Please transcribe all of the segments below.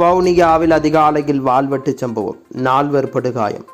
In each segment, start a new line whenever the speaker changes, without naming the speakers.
வவுனியாவில் அதிகாலையில் வாள்வெட்டு சம்பவம். நால்வர் படுகாயம்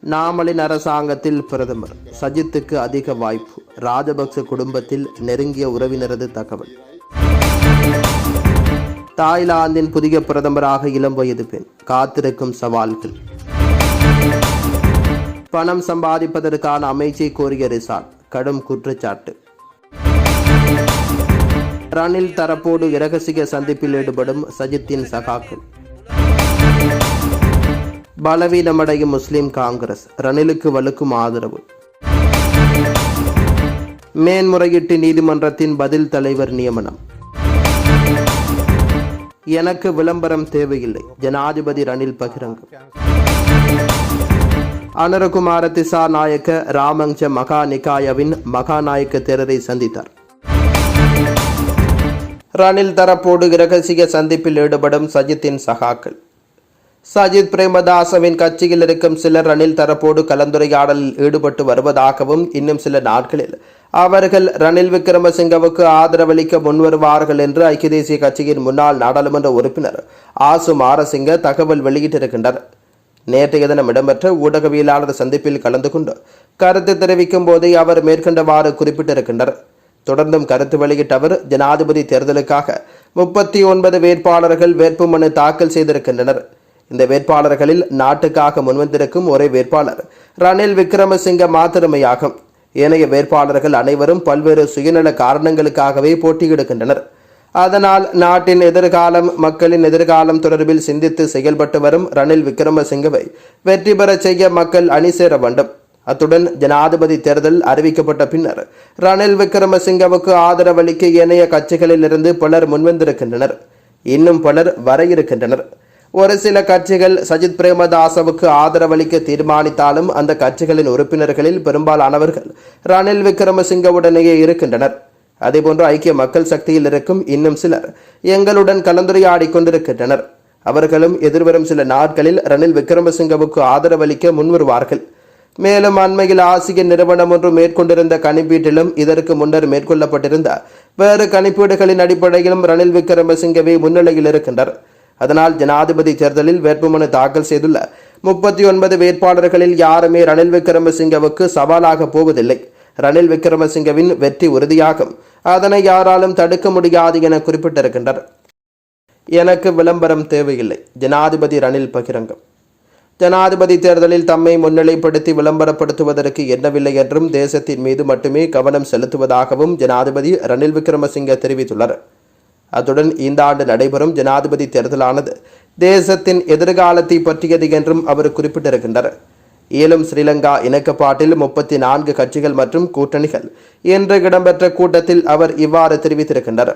நாமலின் அரசாங்கத்தில் பிரதமர். சஜித்துக்கு அதிக வாய்ப்பு. ராஜபக்ச குடும்பத்தில் நெருங்கிய உறவினரது தகவல். தாய்லாந்தின் புதிய பிரதமராக இளம் வயது பெண். காத்திருக்கும் சவால்கள். பணம் சம்பாதிப்பதற்கான அமைச்சை கோரிய ரிசார்ட் கடும் குற்றச்சாட்டு. ரணில் தரப்போடு இரகசிய சந்திப்பில் ஈடுபடும் சஜித்தின் சகாக்கள். பலவீனமடையும் முஸ்லிம் காங்கிரஸ் ரணிலுக்கு வலுக்கும் ஆதரவு. மேன்முறையீட்டு நீதிமன்றத்தின் பதில் தலைவர் நியமனம். எனக்கு விளம்பரம் தேவையில்லை ஜனாதிபதி ரணில் பகிரங்கு அனுரகுமார திசா நாயக்க ராமங்ச மகா நிகாயவின் மகாநாயக்க தேரரை சந்தித்தார். ரணில் தரப்போடு இரகசிய சந்திப்பில் ஈடுபடும் சஜித்தின் சகாக்கள். சஜித் பிரேமதாசவின் கட்சியில் இருக்கும் சிலர் ரணில் தரப்போடு கலந்துரையாடலில் ஈடுபட்டு வருவதாகவும் இன்னும் சில நாட்களில் அவர்கள் ரணில் விக்ரமசிங்கவுக்கு ஆதரவளிக்க முன்வருவார்கள் என்று ஐக்கிய தேசிய கட்சியின் முன்னாள் நாடாளுமன்ற உறுப்பினர் ஆசு மாரசிங்க தகவல் வெளியிட்டிருக்கின்றனர். நேற்றைய தினம் இடம்பெற்ற ஊடகவியலாளர் சந்திப்பில் கலந்து கொண்டு கருத்து தெரிவிக்கும் போதே அவர் மேற்கண்டவாறு குறிப்பிட்டிருக்கின்றனர். தொடர்ந்தும் கருத்து வெளியிட்ட அவர் ஜனாதிபதி தேர்தலுக்காக முப்பத்தி ஒன்பது வேட்பாளர்கள் வேட்புமனு தாக்கல் செய்திருக்கின்றனர். இந்த வேட்பாளர்களில் நாட்டுக்காக முன்வந்திருக்கும் ஒரே வேட்பாளர் ரணில் விக்ரமசிங்க மாத்திரமையாகும். ஏனைய வேட்பாளர்கள் அனைவரும் பல்வேறு சுயநல காரணங்களுக்காகவே போட்டியிடுகின்றனர். அதனால் நாட்டின் எதிர்காலம் மக்களின் எதிர்காலம் தொடர்பில் சிந்தித்து செயல்பட்டு வரும் ரணில் விக்ரமசிங்கவை வெற்றி பெறச் செய்ய மக்கள் அணி சேர வேண்டும். அத்துடன் ஜனாதிபதி தேர்தல் அறிவிக்கப்பட்ட பின்னர் ரணில் விக்ரமசிங்கவுக்கு ஆதரவளிக்க ஏனைய கட்சிகளிலிருந்து பலர் முன்வந்திருக்கின்றனர். இன்னும் பலர் வர இருக்கின்றனர் ஒரு சில கட்சிகள் சஜித் பிரேமதாசவுக்கு ஆதரவளிக்க தீர்மானித்தாலும் அந்த கட்சிகளின் உறுப்பினர்களில் பெரும்பாலானவர்கள் ரணில் விக்ரமசிங்கவுடனேயே இருக்கின்றனர். அதேபோன்று ஐக்கிய மக்கள் சக்தியில் இருக்கும் இன்னும் சிலர் எங்களுடன் கலந்துரையாடி கொண்டிருக்கின்றனர். அவர்களும் எதிர்வரும் சில நாட்களில் ரணில் விக்ரமசிங்கவுக்கு ஆதரவளிக்க முன்வருவார்கள். மேலும் அண்மையில் ஆசிய நிறுவனம் ஒன்று மேற்கொண்டிருந்த கணிப்பீட்டிலும் இதற்கு முன்னர் மேற்கொள்ளப்பட்டிருந்த வேறு கணிப்பீடுகளின் அடிப்படையிலும் ரணில் விக்ரமசிங்கவே முன்னிலையில் இருக்கின்றனர். அதனால் ஜனாதிபதி தேர்தலில் வேட்புமனு தாக்கல் செய்துள்ள முப்பத்தி ஒன்பது வேட்பாளர்களில் யாருமே ரணில் விக்ரமசிங்கவுக்கு சவாலாக போவதில்லை. ரணில் விக்ரமசிங்கவின் வெற்றி உறுதியாகும். அதனை யாராலும் தடுக்க முடியாது என குறிப்பிட்டிருக்கின்றனர். எனக்கு விளம்பரம் தேவையில்லை. ஜனாதிபதி ரணில் பகிரங்கம். ஜனாதிபதி தேர்தலில் தம்மை முன்னிலைப்படுத்தி விளம்பரப்படுத்துவதற்கு எண்ணவில்லை என்றும் தேசத்தின் மீது மட்டுமே கவனம் செலுத்துவதாகவும் ஜனாதிபதி ரணில் விக்ரமசிங்க தெரிவித்துள்ளார். அத்துடன் இந்த ஆண்டு நடைபெறும் ஜனாதிபதி தேர்தலானது தேசத்தின் எதிர்காலத்தை பற்றியது என்றும் அவர் குறிப்பிட்டிருக்கின்றார். ஏலும் ஸ்ரீலங்கா இணக்கப்பாட்டில் முப்பத்தி நான்கு கட்சிகள் மற்றும் கூட்டணிகள் இன்று இடம்பெற்ற கூட்டத்தில் அவர் இவ்வாறு தெரிவித்திருக்கின்றார்.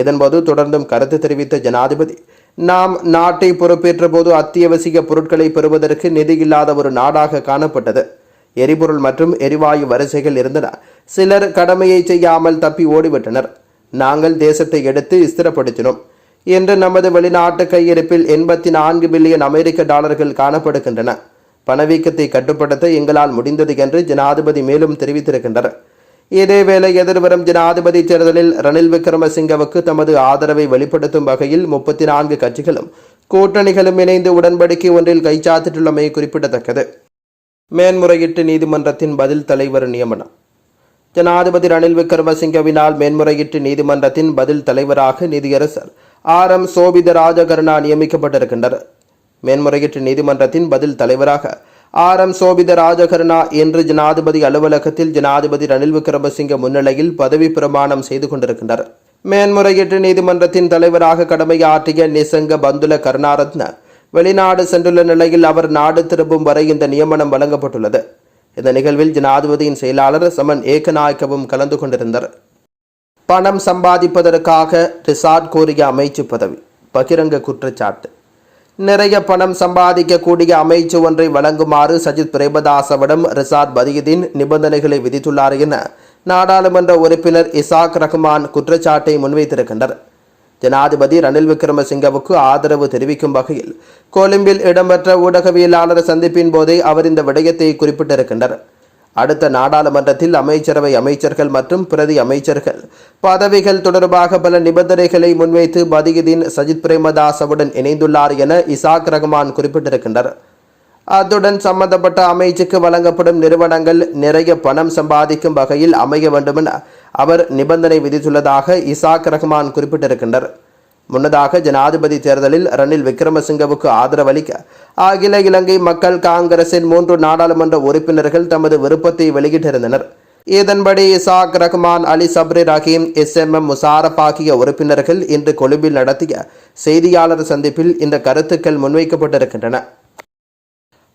இதன்போது தொடர்ந்தும் கருத்து தெரிவித்த ஜனாதிபதி நாம் நாட்டை பொறுப்பேற்ற போது அத்தியாவசிய பொருட்களை பெறுவதற்கு நிதி இல்லாத ஒரு நாடாக காணப்பட்டது. எரிபொருள் மற்றும் எரிவாயு வரிசைகள் இருந்தன. சிலர் கடமையை செய்யாமல் தப்பி ஓடிவிட்டனர். நாங்கள் தேசத்தை எடுத்து ஸ்திரப்படுத்தினோம். இன்று நமது வெளிநாட்டு கையிருப்பில் எண்பத்தி நான்கு பில்லியன் அமெரிக்க டாலர்கள் காணப்படுகின்றன. பணவீக்கத்தை கட்டுப்படுத்த எங்களால் முடிந்தது என்று ஜனாதிபதி மேலும் தெரிவித்திருக்கின்றனர் இதேவேளை எதிர்வரும் ஜனாதிபதி தேர்தலில் ரணில் விக்ரமசிங்கவுக்கு தமது ஆதரவை வெளிப்படுத்தும் வகையில் முப்பத்தி நான்கு கட்சிகளும் கூட்டணிகளும் இணைந்து உடன்படிக்கை ஒன்றில் கைச்சாத்திட்டுள்ளமை குறிப்பிடத்தக்கது. மேன்முறையீட்டு நீதிமன்றத்தின் பதில் தலைவர் நியமனம். ஜனாதிபதி ரணில் விக்ரமசிங்கவினால் மேன்முறையீட்டு நீதிமன்றத்தின் பதில் தலைவராக நீதியரசர் ஆர் எம் சோபித ராஜகருணா நியமிக்கப்பட்டிருக்கின்றனர். மேன்முறையீட்டு நீதிமன்றத்தின் பதில் தலைவராக ஆர் எம் சோபித ராஜகருணா இன்று ஜனாதிபதி அலுவலகத்தில் ஜனாதிபதி ரணில் விக்ரமசிங்க முன்னிலையில் பதவி பிரமாணம் செய்து கொண்டிருக்கின்றனர் மேன்முறையீட்டு நீதிமன்றத்தின் தலைவராக கடமையாற்றிய நிசங்க பந்துல கருணாரத்ன வெளிநாடு சென்றுள்ள நிலையில் அவர் நாடு திரும்பும் வரை இந்த நியமனம் வழங்கப்பட்டுள்ளது. இந்த நிகழ்வில் ஜனாதிபதியின் செயலாளர் சமன் ஏகநாயக்கவும் கலந்து கொண்டிருந்தார் பணம் சம்பாதிப்பதற்காக ரிசார்ட் கோரிய அமைச்சு பதவி. பகிரங்க குற்றச்சாட்டு. நிறைய பணம் சம்பாதிக்கக்கூடிய அமைச்சு ஒன்றை வழங்குமாறு சஜித் பிரேமதாசவிடம் ரிசாத் பதியுதீன் நிபந்தனைகளை விதித்துள்ளார் என நாடாளுமன்ற உறுப்பினர் இசாக் ரஹ்மான் குற்றச்சாட்டை முன்வைத்திருக்கின்றனர். ஜனாதிபதி ரணில் விக்ரமசிங்கவுக்கு ஆதரவு தெரிவிக்கும் வகையில் கொழும்பில் இடம்பெற்ற ஊடகவியலாளர் சந்திப்பின் போதே அவர் இந்த விடயத்தை குறிப்பிட்டிருக்கின்றனர். அடுத்த நாடாளுமன்றத்தில் அமைச்சரவை அமைச்சர்கள் மற்றும் பிரதி அமைச்சர்கள். பதவிகள் தொடர்பாக பல நிபந்தனைகளை முன்வைத்து பதியுதீன் சஜித் பிரேமதாசவுடன் இணைந்துள்ளார் என இசாக் ரஹ்மான் குறிப்பிட்டிருக்கின்றார். அத்துடன் சம்பந்தப்பட்ட அமைச்சுக்கு வழங்கப்படும் நிறுவனங்கள் நிறைய பணம் சம்பாதிக்கும் வகையில் அமைய வேண்டுமென அவர் நிபந்தனை விதித்துள்ளதாக இசாக் ரஹ்மான் குறிப்பிட்டிருக்கின்றார். முன்னதாக ஜனாதிபதி தேர்தலில் ரணில் விக்ரமசிங்கவுக்கு ஆதரவளிக்க அகில இலங்கை மக்கள் காங்கிரசின் மூன்று நாடாளுமன்ற உறுப்பினர்கள் தமது விருப்பத்தை வெளியிட்டிருந்தனர். இதன்படி Ishak Rahman Ali Sabry Rahim S M M Musharraf ஆகிய உறுப்பினர்கள் இன்று கொழும்பில் நடத்திய செய்தியாளர் சந்திப்பில் இந்த கருத்துக்கள் முன்வைக்கப்பட்டிருக்கின்றன.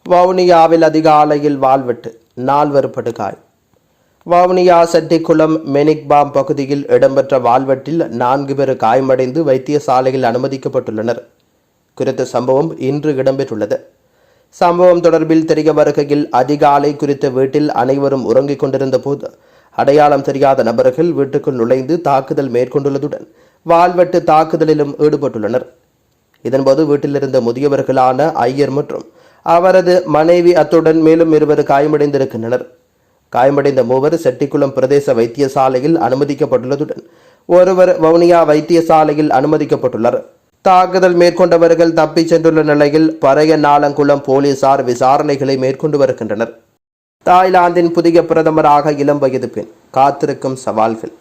வவுனியாவில் அதிகாலையில் வாழ்வெட்டு நால்வர் படுகாய் வவுனியா செட்டிக்குளம் மெனிக்பாம் பகுதியில் இடம்பெற்ற வால்வெட்டில் நான்கு பேர் காயமடைந்து வைத்தியசாலையில் அனுமதிக்கப்பட்டுள்ளனர். குறித்த சம்பவம் இன்று இடம்பெற்றுள்ளது. சம்பவம் தொடர்பில் தெரிய வருகையில் அதிகாலை குறித்த வீட்டில் அனைவரும் உறங்கிக் கொண்டிருந்த போது அடையாளம் தெரியாத நபர்கள் வீட்டுக்குள் நுழைந்து தாக்குதல் மேற்கொண்டுள்ளதுடன் வால்வெட்டு தாக்குதலிலும் ஈடுபட்டுள்ளனர். இதன்போது வீட்டிலிருந்த முதியவர்களான ஐயர் மற்றும் அவரது மனைவி அத்துடன் மேலும் இருவர் காயமடைந்திருக்கின்றனர். காயமடைந்த மூவர் செட்டிக்குளம் பிரதேச வைத்தியசாலையில் அனுமதிக்கப்பட்டுள்ளதுடன் ஒருவர் வவுனியா வைத்தியசாலையில் அனுமதிக்கப்பட்டுள்ளார். தாக்குதல் மேற்கொண்டவர்கள் தப்பிச் சென்றுள்ள நிலையில் பறைய நாளங்குளம் போலீசார் விசாரணைகளை மேற்கொண்டு வருகின்றனர். தாய்லாந்தின் புதிய பிரதமராக இளம் வயது பெண் காத்திருக்கும் சவால்கள்.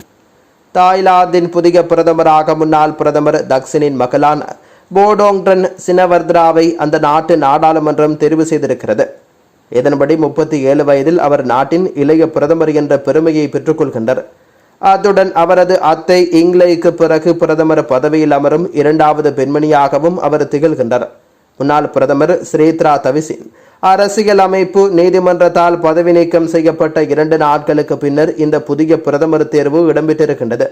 தாய்லாந்தின் புதிய பிரதமராக முன்னாள் பிரதமர் தக்சினின் மகளான போடோங்டன் சினவர்த்ராவை அந்த நாட்டு நாடாளுமன்றம் தெரிவு செய்திருக்கிறது. இதன்படி முப்பத்தி ஏழு வயதில் அவர் நாட்டின் இளைய பிரதமர் என்ற பெருமையை பெற்றுக்கொள்கின்றார். அத்துடன் அவரது அத்தை இங்கிலேக்கு பிறகு பிரதமர் பதவியில் அமரும் இரண்டாவது பெண்மணியாகவும் அவர் திகழ்கின்றார். முன்னாள் பிரதமர் ஸ்ரீத்ரா தவிசின் அரசியல் அமைப்பு நீதிமன்றத்தால் பதவி நீக்கம் செய்யப்பட்ட இரண்டு நாட்களுக்கு பின்னர் இந்த புதிய பிரதமர் தேர்வு இடம்பெற்றிருக்கின்றது.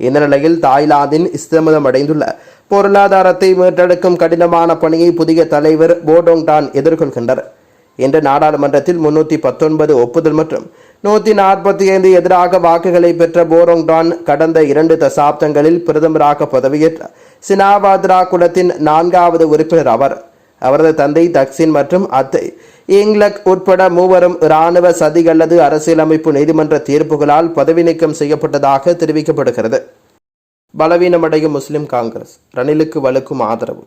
இந்த நிலையில் தாய்லாந்தின் இஸ்தமதம் அடைந்துள்ள பொருளாதாரத்தை மீட்டெடுக்கும் கடினமான பணியை புதிய தலைவர் போடோங்டான் எதிர்கொள்கின்றார். இன்று நாடாளுமன்றத்தில் முன்னூற்றி பத்தொன்பது ஒப்புதல் மற்றும் நூற்றி நாற்பத்தி ஐந்து எதிராக வாக்குகளை பெற்ற போரோங்டான் கடந்த இரண்டு தசாப்தங்களில் பிரதமராக பதவியேற்ற சினாவாத்ரா குலத்தின் நான்காவது உறுப்பினர் அவர். அவரது தந்தை தக்சின் மற்றும் அத்தை இங்லக் உட்பட மூவரும் இராணுவ சதி அல்லது அரசியலமைப்பு நீதிமன்ற தீர்ப்புகளால் பதவி நீக்கம் செய்யப்பட்டதாக தெரிவிக்கப்படுகிறது. பலவீனமடையும் முஸ்லிம் காங்கிரஸ் ரணிலுக்கு வலுக்கும் ஆதரவு.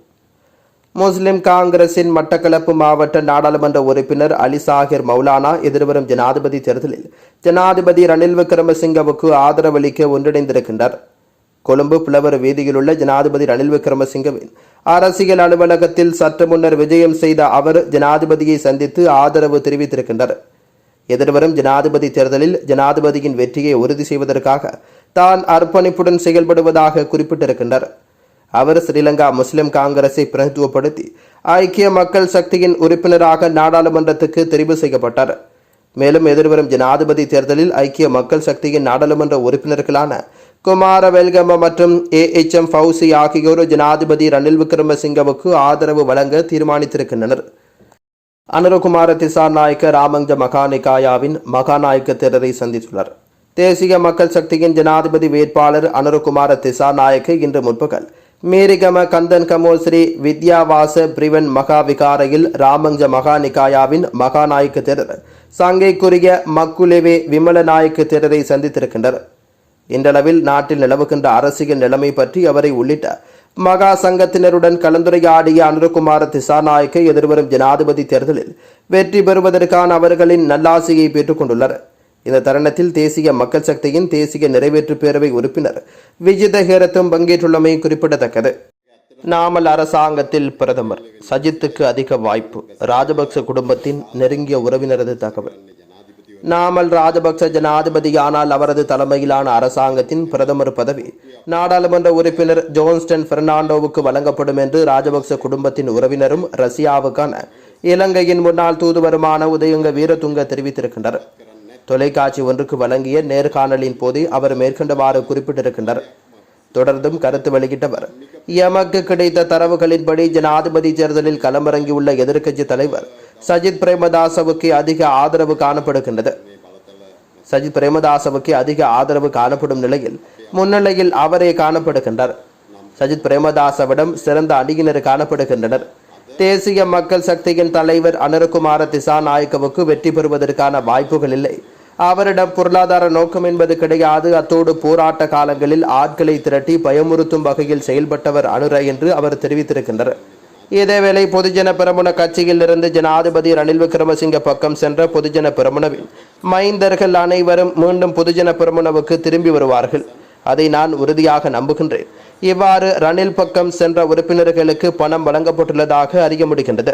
முஸ்லிம் காங்கிரசின் மட்டக்களப்பு மாவட்ட நாடாளுமன்ற உறுப்பினர் அலி சாகிர் மௌலானா எதிர்வரும் ஜனாதிபதி தேர்தலில் ஜனாதிபதி ரணில் விக்ரமசிங்கவுக்கு ஆதரவளிக்க ஒன்றிணைந்திருக்கின்றார். கொழும்பு புலவர் வீதியிலுள்ள ஜனாதிபதி ரணில் விக்ரமசிங்கவின் அரசியல் அலுவலகத்தில் சற்று முன்னர் விஜயம் செய்த அவர் ஜனாதிபதியை சந்தித்து ஆதரவு தெரிவித்திருக்கின்றார். எதிர்வரும் ஜனாதிபதி தேர்தலில் ஜனாதிபதியின் வெற்றியை உறுதி செய்வதற்காக தான் அர்ப்பணிப்புடன் செயல்படுவதாக குறிப்பிட்டிருக்கின்றார். அவர் ஸ்ரீலங்கா முஸ்லிம் காங்கிரஸை பிரதித்துவப்படுத்தி ஐக்கிய மக்கள் சக்தியின் உறுப்பினராக நாடாளுமன்றத்துக்கு தெரிவு செய்யப்பட்டார். மேலும் எதிர்வரும் ஜனாதிபதி தேர்தலில் ஐக்கிய மக்கள் சக்தியின் நாடாளுமன்ற உறுப்பினர்களான குமார வெல்கம மற்றும் ஏ எச் எம் ஃபவுசி ஆகியோர் ஜனாதிபதி ரணில் விக்ரமசிங்கவுக்கு ஆதரவு வழங்க தீர்மானித்திருக்கின்றனர். அனுரகுமார திசாநாயக்க ராமஞ்ச மகாநிகாயாவின் மகாநாயக்க தேரரை சந்தித்துள்ளார். தேசிய மக்கள் சக்தியின் ஜனாதிபதி வேட்பாளர் அனுரகுமார திசாநாயக்க இன்று முற்பகல் மீரிகம கந்தன் கமோல் ஸ்ரீ வித்யாவாச பிரிவன் மகா விகாரையில் ராமஞ்ச மகாநிகாயாவின் மகாநாயக்க தேரர். சங்கைக்குரிய மக்குலேவே விமலநாயக்க தேரரை சந்தித்திருக்கின்றனர் இன்றளவில் நாட்டில் நிலவுகின்ற அரசியல் நிலைமை பற்றி அவரை உள்ளிட்ட மகா சங்கத்தினருடன் கலந்துரையாடிய அனுரகுமார திசாநாயக்க எதிர்வரும் ஜனாதிபதி தேர்தலில் வெற்றி பெறுவதற்கான அவர்களின் நல்லாசையை பெற்றுக் கொண்டுள்ளனர் இந்த தருணத்தில் தேசிய மக்கள் சக்தியின் தேசிய நிறைவேற்று பேரவை உறுப்பினர் விஜித ஹேரத்தும் பங்கேற்றுள்ளமை குறிப்பிடத்தக்கது. நாமல் அரசாங்கத்தில் பிரதமர் சஜித்துக்கு அதிக வாய்ப்பு. ராஜபக்ச குடும்பத்தின் நெருங்கிய உறவினரது தகவல். நாமல் ராஜபக்ச ஜனாதிபதியானால் அவரது தலைமையிலான அரசாங்கத்தின் பிரதமர் பதவி நாடாளுமன்ற உறுப்பினர் ஜோன்ஸ்டன் பெர்னாண்டோவுக்கு வழங்கப்படும் என்று ராஜபக்ச குடும்பத்தின் உறவினரும் ரஷ்யாவுக்கான இலங்கையின் முன்னாள் தூதுவருமான உதயங்க வீரதுங்க தெரிவித்திருக்கின்றனர். தொலைக்காட்சி ஒன்றுக்கு வழங்கிய நேர்காணலின் போது அவர் மேற்கண்டவாறு குறிப்பிட்டிருக்கின்றார். தொடர்ந்தும் கருத்து வெளியிட்டவர் எமக்கு கிடைத்த தரவுகளின்படி ஜனாதிபதி தேர்தலில் களமிறங்கியுள்ள எதிர்க்கட்சி தலைவர் சஜித் பிரேமதாசவுக்கு அதிக ஆதரவு காணப்படுகின்றது. சஜித் பிரேமதாசவுக்கு அதிக ஆதரவு காணப்படும் நிலையில் முன்னிலையில் அவரே காணப்படுகின்றார். சஜித் பிரேமதாசவிடம் சிறந்த அணியினர் காணப்படுகின்றனர். தேசிய மக்கள் சக்தியின் தலைவர் அனுரகுமார திசாநாயக்கவுக்கு வெற்றி பெறுவதற்கான வாய்ப்புகள் இல்லை. அவரிடம் பொருளாதார நோக்கம் என்பது கிடையாது. அத்தோடு போராட்ட காலங்களில் ஆட்களை திரட்டி பயமுறுத்தும் வகையில் செயல்பட்டவர் அனுர என்று அவர் தெரிவித்திருக்கின்றார் இதேவேளை பொதுஜன பெரமுன கட்சியிலிருந்து ஜனாதிபதி ரணில் விக்ரமசிங்க பக்கம் சென்ற பொதுஜன பெரமுனவின் மைந்தர்கள் அனைவரும் மீண்டும் பொதுஜன பெரமுனவுக்கு திரும்பி வருவார்கள். அதை நான் உறுதியாக நம்புகின்றேன். இவ்வாறு ரணில் பக்கம் சென்ற உறுப்பினர்களுக்கு பணம் வழங்கப்பட்டுள்ளதாக அறிய முடிகின்றது.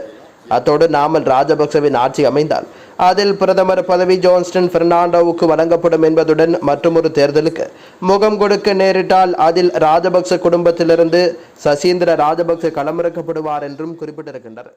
அத்தோடு நாமல் ராஜபக்சவின் ஆட்சி அமைந்தால் அதில் பிரதமர் பதவி ஜோன்ஸ்டன் பெர்னாண்டோவுக்கு வழங்கப்படும் என்பதுடன் மற்றொரு தேர்தலுக்கு முகம் கொடுக்க நேரிட்டால் அதில் ராஜபக்ச குடும்பத்திலிருந்து சசீந்திர ராஜபக்ச களமிறக்கப்படுவார் என்றும் குறிப்பிட்டிருக்கின்றனர்.